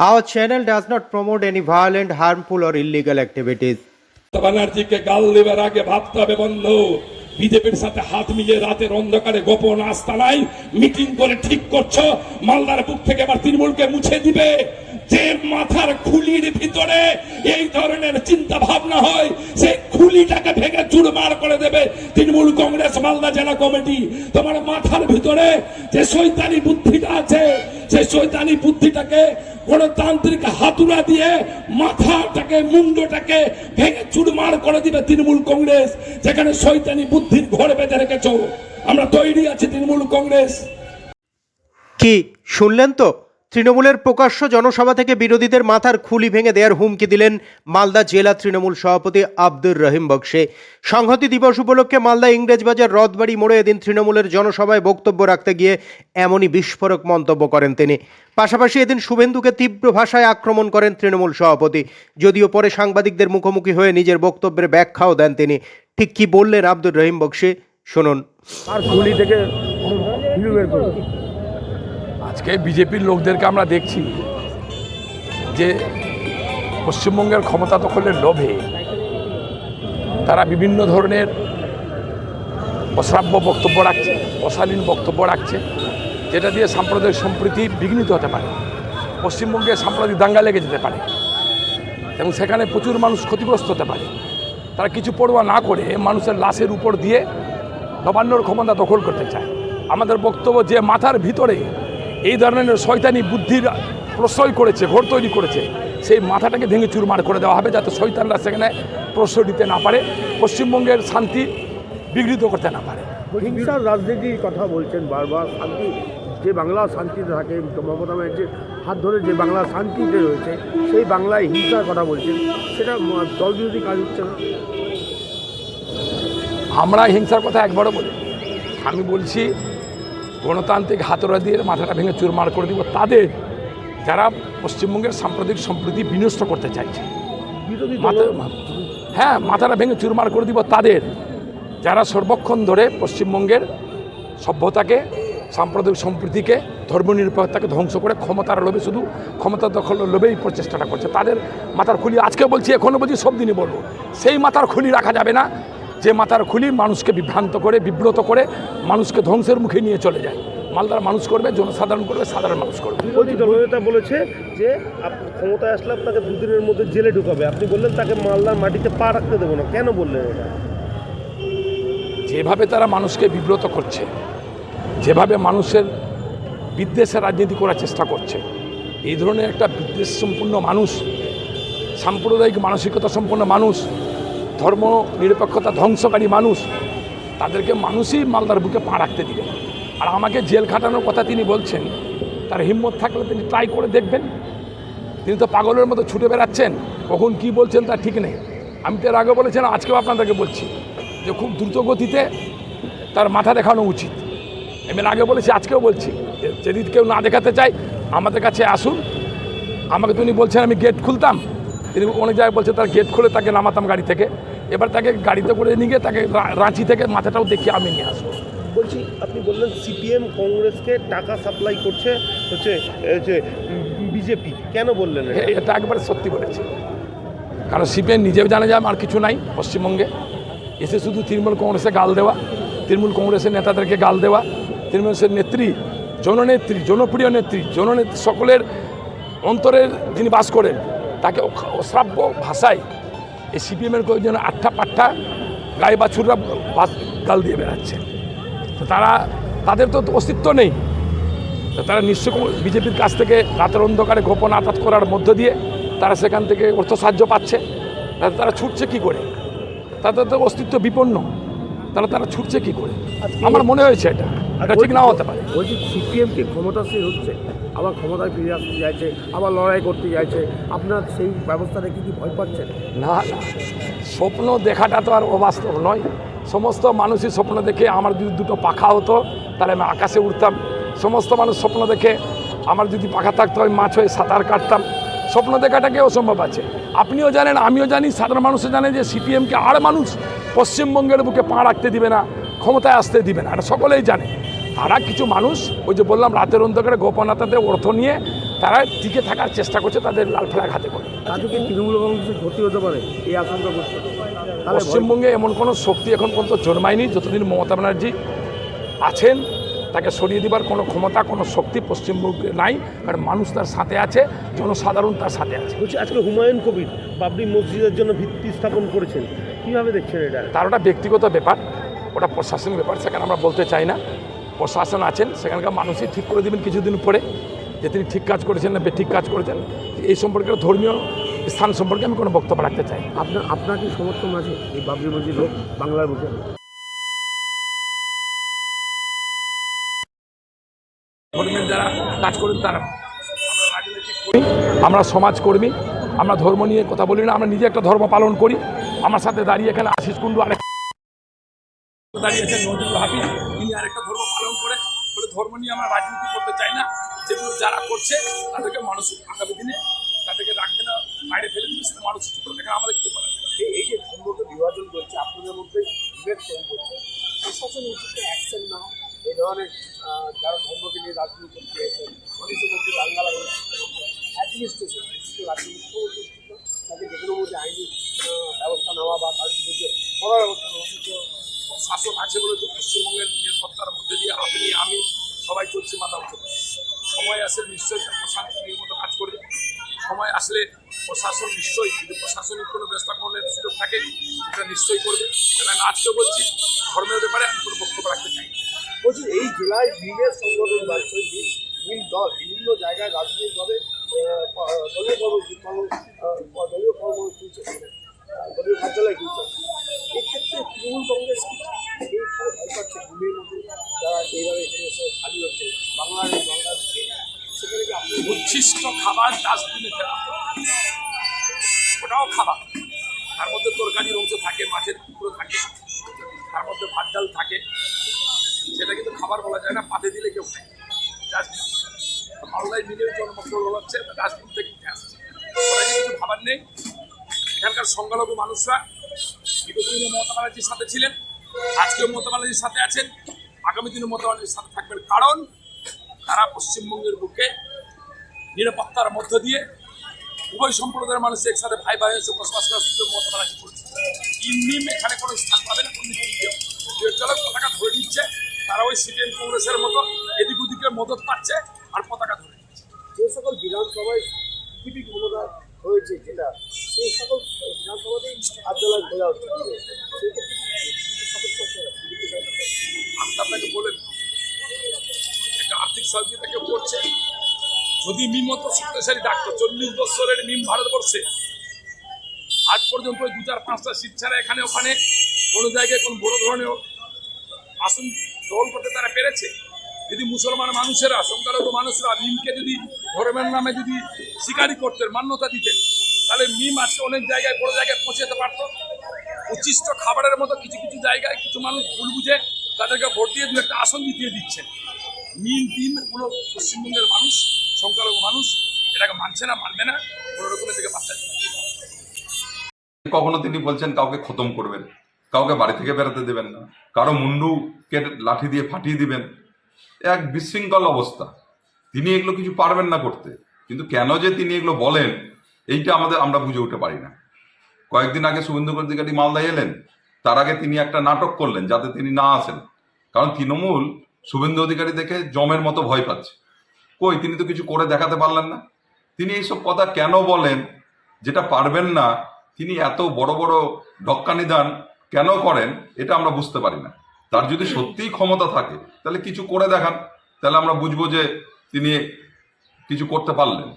Our channel does not promote any violent, harmful, or illegal activities. ব্যানার্জিকে গাল দেবার আগে ভাবতে হবে বিজেপির সাথে হাত মিলিয়ে রাতের অন্ধকারে গোপন আস্তানায় মিটিং করে ঠিক করছ মালদার থেকে আবার তৃণমূলকে মুছে দিবে যে মাথার খুলির ভিতরে এই ধরনের চিন্তা ভাবনা হয় সেই খুলিটাকে ভেঙে চুরমার করে দেবে তৃণমূল কংগ্রেস মালদা জেলা কমিটি তোমার মাথার ভিতরে যে শৈতানি সেই শৈতানি বুদ্ধিটাকে গণতান্ত্রিক হাতুড়া দিয়ে মাথাটাকে, মুন্ডটাকে ভেঙে চুরমার করে দিবে তৃণমূল কংগ্রেস, যেখানে শৈতানি বুদ্ধির ঘর বেঁধে রেখেছ। আমরা তৈরি আছি তৃণমূল কংগ্রেস। কি, শুনলেন তো? তৃণমূলের প্রকাশ্য জনসভা থেকে বিরোধীদের মাথার খুলি ভেঙে দেওয়ার হুমকি দিলেন মালদা জেলা তৃণমূল সভাপতি আব্দুর রহিম বক্সে। সংহতি দিবস উপলক্ষে মালদা ইংরেজবাজার রথবাড়ি মোড়ে এদিন তৃণমূলের জনসভায় বক্তব্য রাখতে গিয়ে এমনই বিস্ফোরক মন্তব্য করেন তিনি। পাশাপাশি এদিন শুভেন্দুকে তীব্র ভাষায় আক্রমণ করেন তৃণমূল সভাপতি। যদিও পরে সাংবাদিকদের মুখোমুখি হয়ে নিজের বক্তব্যের ব্যাখ্যাও দেন তিনি। ঠিক কি বললেন আব্দুর রহিম বক্সে, শুনুন। আর থেকে আজকে বিজেপির লোকদেরকে আমরা দেখছি যে পশ্চিমবঙ্গের ক্ষমতা দখলের লোভে। তারা বিভিন্ন ধরনের অশ্রাব্য বক্তব্য রাখছে, অশালীন বক্তব্য রাখছে, যেটা দিয়ে সাম্প্রদায়িক সম্প্রীতি বিঘ্নিত হতে পারে। পশ্চিমবঙ্গে সাম্প্রদায়িক দাঙ্গা লেগে যেতে পারে এবং সেখানে প্রচুর মানুষ ক্ষতিগ্রস্ত হতে পারে। তারা কিছু পড়ুয়া না করে মানুষের লাশের উপর দিয়ে নবান্নর ক্ষমতা দখল করতে চায়। আমাদের বক্তব্য যে মাথার ভিতরে এই ধরনের শয়তানি বুদ্ধির প্রশ্রয় করেছে ঘোর তৈরি করেছে সেই মাথাটাকে ভেঙে চুরমার করে দেওয়া হবে যাতে শয়তানরা সেখানে প্রশ্রয় দিতে না পারে পশ্চিমবঙ্গের শান্তি বিঘ্নিত করতে না পারে। হিংসার রাজনীতির কথা বলছেন বারবার শান্তি যে বাংলা শান্তিতে থাকে মমতা ব্যানার্জির হাত ধরে যে বাংলা শান্তিতে রয়েছে সেই বাংলায় হিংসার কথা বলছেন সেটা দল বিরোধী কাজ হচ্ছে না। আমরা হিংসার কথা একবারও বলি আমি বলছি গণতান্ত্রিক হাতরা দিয়ে মাথাটা ভেঙে চুরমার করে দিব। তাদের যারা পশ্চিমবঙ্গের সাম্প্রদায়িক সম্প্রীতি বিনষ্ট করতে চাইছে। হ্যাঁ মাথাটা ভেঙে চুরমার করে দিব তাদের। যারা সর্বক্ষণ ধরে পশ্চিমবঙ্গের সভ্যতাকে সাম্প্রদায়িক সম্প্রীতিকে ধর্মনিরপেক্ষতাকে ধ্বংস করে ক্ষমতার লোভে শুধু ক্ষমতা দখল লোভেই প্রচেষ্টাটা করছে। তাদের মাথার খুলি আজকে বলছি এখনও বলছি সব দিনই বলব। সেই মাথার খুলি রাখা যাবে না। যে মাথার খুলি মানুষকে বিভ্রান্ত করে বিব্রত করে মানুষকে ধ্বংসের মুখে নিয়ে চলে যায়। মালদার মানুষ করবে জনসাধারণ করবে সাধারণ মানুষ করবে। দলনেতা বলেছে যে ক্ষমতায় আসলে আপনাকে দুদিনের মধ্যে জেলে ঢুকাবে। আপনি বললেন তাকে মালদার মাটিতে পা রাখতে দেবো না। কেন বললেন এটা? যেভাবে তারা মানুষকে বিব্রত করছে যেভাবে মানুষের বিদ্বেষে রাজনীতি করার চেষ্টা করছে এই ধরনের একটা বিদ্বেষ সম্পূর্ণ মানুষ সাম্প্রদায়িক মানসিকতা সম্পন্ন মানুষ ধর্ম নিরপেক্ষতা ধ্বংসকারী মানুষ, তাদেরকে মানুষই মালদার বুকে পা রাখতে দিবে। আর আমাকে জেল খাটানোর কথা তিনি বলছেন, তার হিম্মত থাকলে তিনি ট্রাই করে দেখবেন। তিনি তো পাগলের মতো ছুটে বেড়াচ্ছেন, কখন কি বলছেন তা ঠিক নেই। আমি তো এর আগে বলেছিলাম, আজকেও আপনাদেরকে বলছি যে খুব দ্রুত গতিতে তার মাথা দেখানো উচিত। আমি আগে বলেছি, আজকেও বলছি যদি কেউ না দেখাতে চায়, আমাদের কাছে আসুন। আমাকে তো উনি বলছেন, আমি গেট খুলতাম। তিনি অনেক জায়গায় বলছে তার গেট খুলে তাকে নামাতাম গাড়ি থেকে। এবার তাকে গাড়িতে করে নিয়ে গিয়ে তাকে রাঁচি থেকে মাথাটাও দেখিয়ে আমি নিয়ে আসব। বলছি আপনি বললেন সিপিএম কংগ্রেসকে টাকা সাপ্লাই করছে হচ্ছে হচ্ছে বিজেপি। কেন বললেন এটা? এ- এটা একবারে সত্যি বলেছে। কারণ সিপিএম নিজেও জানে যে আমার কিছু নাই পশ্চিমবঙ্গে। এসে শুধু তৃণমূল কংগ্রেসে গাল দেওয়া তৃণমূল কংগ্রেসের নেতাদেরকে গাল দেওয়া তৃণমূলের নেত্রী জননেত্রী জনপ্রিয় নেত্রী জননেত্রী সকলের অন্তরের যিনি বাস করেন তাকে অশ্রাব্য ভাষায় এই সিপিএমের কয়েকজন আটটা পাট্টা গায়ে বাছুররা গাল দিয়ে বেড়াচ্ছে। তো তারা তাদের তো অস্তিত্ব নেই। তো তারা নিশ্চয় বিজেপির কাছ থেকে রাতের অন্ধকারে গোপন আঘাত করার মধ্য দিয়ে তারা সেখান থেকে অর্থ সাহায্য পাচ্ছে তারা ছুটছে কি করে? তাদের তো অস্তিত্ব বিপন্ন। তাহলে তারা ছুটছে কি করে? আমার মনে হয়েছে এটা। এটা ঠিক নাও হতে পারে। বলছি সিপিএম কি ক্ষমতাসীন হচ্ছে আবার ক্ষমতায় ফিরে আসতে চাইছে, আবার লড়াই করতে চাইছে, আপনার সেই ব্যবস্থাটা দেখে কি ভয় পাচ্ছেন? না না, স্বপ্ন দেখাটা তো আর অবাস্তব নয়। সমস্ত মানুষই স্বপ্ন দেখে আমার যদি দুটো পাখা হতো, তাহলে আমি আকাশে উঠতাম সমস্ত মানুষ স্বপ্ন দেখে আমার যদি পাখা থাকতো, আমি মাছ হয়ে সাঁতার কাটতাম। স্বপ্ন দেখাটাকে অসম্ভব আছে? আপনিও জানেন, আমিও জানি, সাধারণ মানুষও জানে যে সিপিএমকে আর মানুষ পশ্চিমবঙ্গের বুকে পা রাখতে দিবে না, ক্ষমতায় আসতে দিবে না, এটা সকলেই জানে। তারা কিছু মানুষ ওই যে বললাম রাতের অন্ধকারে গোপনতাতে অর্থ নিয়ে তারা টিকে থাকার চেষ্টা করছে তাদের লাল ফ্ল্যাগ হাতে করে। তৃণমূল কংগ্রেসের ক্ষতি হতে পারে? এই আশঙ্কা করছে। পশ্চিমবঙ্গে এমন কোনো শক্তি এখন পর্যন্ত জন্মায়নি যতদিন মমতা ব্যানার্জি আছেন তাকে সরিয়ে দেবার কোনো ক্ষমতা কোনো শক্তি পশ্চিমবঙ্গে নাই কারণ মানুষ তার সাথে আছে জনসাধারণ তার সাথে আছে। বলছি আজকে হুমায়ুন কবির বাবরি মসজিদের জন্য ভিত্তি স্থাপন করেছেন। কীভাবে দেখছেন এটা? তার ওটা ব্যক্তিগত ব্যাপার ওটা প্রশাসনিক ব্যাপার সেখানে আমরা বলতে চাই না। প্রশাসন আছেন সেখানকার মানুষই ঠিক করে দেবেন কিছুদিন পরে যে তিনি ঠিক কাজ করেছেন না ঠিক কাজ করেছেন। এই সম্পর্কে ধর্মীয় স্থান সম্পর্কে আমি কোনো বক্তব্য রাখতে চাই আপনার আপনার কি সমর্থন আছে এই বাবরি মসজিদ হোক বাংলার বুকে? ধর্মের যারা কাজ করেন তারা আমরা সমাজকর্মী আমরা ধর্ম নিয়ে কথা বলি না আমরা নিজে একটা ধর্ম পালন করি। আমার সাথে দাঁড়িয়ে এখানে আশিস কুন্ডু আরেক দাঁড়িয়েছেন নজরুল হাফিজ। তিনি আরেকটা ধর্ম পালন করে বলে ধর্ম নিয়ে আমরা রাজনীতি করতে চাই না। যেগুলো যারা করছে, তাদেরকে মানুষ আগামী দিনে তাদেরকে রাখবে না, বাইরে ফেলে দিবে, সেটা মানুষ করবে আমাদের কিছু করার এই যে ধর্মকে বিভাজন করছে, আপনাদের মধ্যে বিভেদ তৈরি করছে, প্রশাসন উচিত অ্যাকশন না এই ধরনের যারা ধর্মকে নিয়ে রাজনীতি করতে এসে মানুষের মধ্যে দাঙ্গালা অ্যাডমিনিস্ট্রেশন রাজ্য তাকে যে মধ্যে আইনি ব্যবস্থা নেওয়া বা তার বিরুদ্ধে কড়া ব্যবস্থা নেওয়া। শাসন আছে বলে তো পশ্চিমবঙ্গের নিরাপত্তার মধ্যে দিয়ে আপনি, আমি সবাই চলছি মাথা উঠে সময় আসলে নিশ্চয়ই তার প্রশাসনিক মতো কাজ করবে। সময় আসলে প্রশাসন নিশ্চয়ই, যদি প্রশাসনিক কোনো ব্যবস্থা করলে সুযোগ থাকে, সেটা নিশ্চয়ই করবে। এবং আজকে বলছি ধর্মের ব্যাপারে আমি কোনো বক্তব্য রাখতে চাই বলছি, এই জেলায় মিলের সংগঠন মিল মিল দল বিভিন্ন জায়গায় রাজনৈতিকভাবে দলীয় কর্মসূচি কর্ম- আহ, দলীয় কর্মসূচি মানে, আহ, দলীয় কার্যালয় কিন্তু এক্ষেত্রে তৃণমূল কংগ্রেস কি এইভাবে ভয় পাচ্ছে মিলের মধ্যে যারা এইভাবে এখানে এসে খালি হচ্ছে বাংলার বাংলার সেখানে কি আপনি উচ্ছিষ্ট খাবার ডাস্টবিনে ফেলা ওটাও খাবার তার মধ্যে তরকারির অংশ থাকে মাছের টুকরো থাকে তার মধ্যে ভাত ডাল থাকে সেটা কিন্তু খাবার বলা যায় না পাতে দিলে কেউ খায় ডাস্টবিন মালদায় মিলের জন্মগ্রহণ হচ্ছে ডাস্টবিন থেকে আসছে কিন্তু খাবার নেই এখানকার সংখ্যালঘু মানুষরা বিগত দিনে মমতা ব্যানার্জির সাথে ছিলেন। আজকেও মমতা ব্যানার্জির সাথে আছেন। আগামী দিনে মমতা ব্যানার্জির সাথে থাকবেন। কারণ তারা পশ্চিমবঙ্গের বুকে নিরাপত্তার মধ্য দিয়ে উভয় সম্প্রদায়ের মানুষ একসাথে ভাই ভাই হয়েছে, বসবাস করার সুযোগ মতো তারা করছে ইন্নিম এখানে কোনো স্থান পাবে না, কোনো কেউ পতাকা ধরে নিচ্ছে, তারা ওই সিপিএম কংগ্রেসের মতো এদিক ওদিকে মদত পাচ্ছে আর পতাকা ধরে নিচ্ছে। যে সকল বিধানসভায় টিপি ক্ষমতা হয়েছে যেটা সেই সকল বিধানসভাতেই কার্যালয় খোলা হচ্ছে সেক্ষেত্রে কি সতর্ক হতে হবে? আমি তো আপনাকে বলে দিই, একটা আর্থিক সহযোগিতা কেউ করছে যদি মিম মতো শক্তিশালী, ডাক্তার চল্লিশ বছরের মিম ভারতবর্ষে। আজ পর্যন্ত দু চার পাঁচটা সিট ছাড়া এখানে, ওখানে কোনো জায়গায় কোনো বড় ধরনের আসন দল করতে তারা পেরেছে? যদি মুসলমান মানুষেরা, সংখ্যালঘু মানুষরা মিমকে যদি ধর্মের নামে যদি স্বীকারই করতেন, মান্যতা দিতেন, তাহলে মিম আজকে অনেক জায়গায়, বড় জায়গায় পৌঁছে যেতে পারতো। উচ্ছিষ্ট খাবারের মতো কিছু কিছু জায়গায় কিছু মানুষ ভুল বুঝে তাদেরকে ভোট দিয়ে দু একটা আসন জিতিয়ে দিচ্ছে মিম টিম এগুলো পশ্চিমবঙ্গের মানুষ। সংখ্যালঘু মানুষ এটাকে মানছে না, মানবে না, কোনো রকমের দিকে পাত্তা কখনো তিনি বলছেন কাউকে খতম করবেন, কাউকে বাড়ি থেকে বেরোতে দেবেন না, কারও মুন্ডু লাঠি দিয়ে ফাটিয়ে দিবেন, এক বিশৃঙ্খল অবস্থা। তিনি এগুলো কিছু পারবেন না করতে, কিন্তু কেন যে তিনি এগুলো বলেন, এইটা আমাদের, আমরা বুঝে উঠতে পারি না। কয়েকদিন আগে শুভেন্দু অধিকারী মালদায় এলেন, তার আগে তিনি একটা নাটক করলেন যাতে তিনি না আসেন, কারণ তৃণমূল শুভেন্দু অধিকারী দেখে জমের মতো ভয় পাচ্ছে। কই, তিনি তো কিছু করে দেখাতে পারলেন না। তিনি এইসব কথা কেন বলেন, যেটা পারবেন না, তিনি এত বড় বড় ডক্কানি দান কেন করেন, এটা আমরা বুঝতে পারি না। তার যদি সত্যিই ক্ষমতা থাকে, তাহলে কিছু করে দেখান। তাহলে আমরা বুঝব যে তিনি কিছু করতে পারলেন।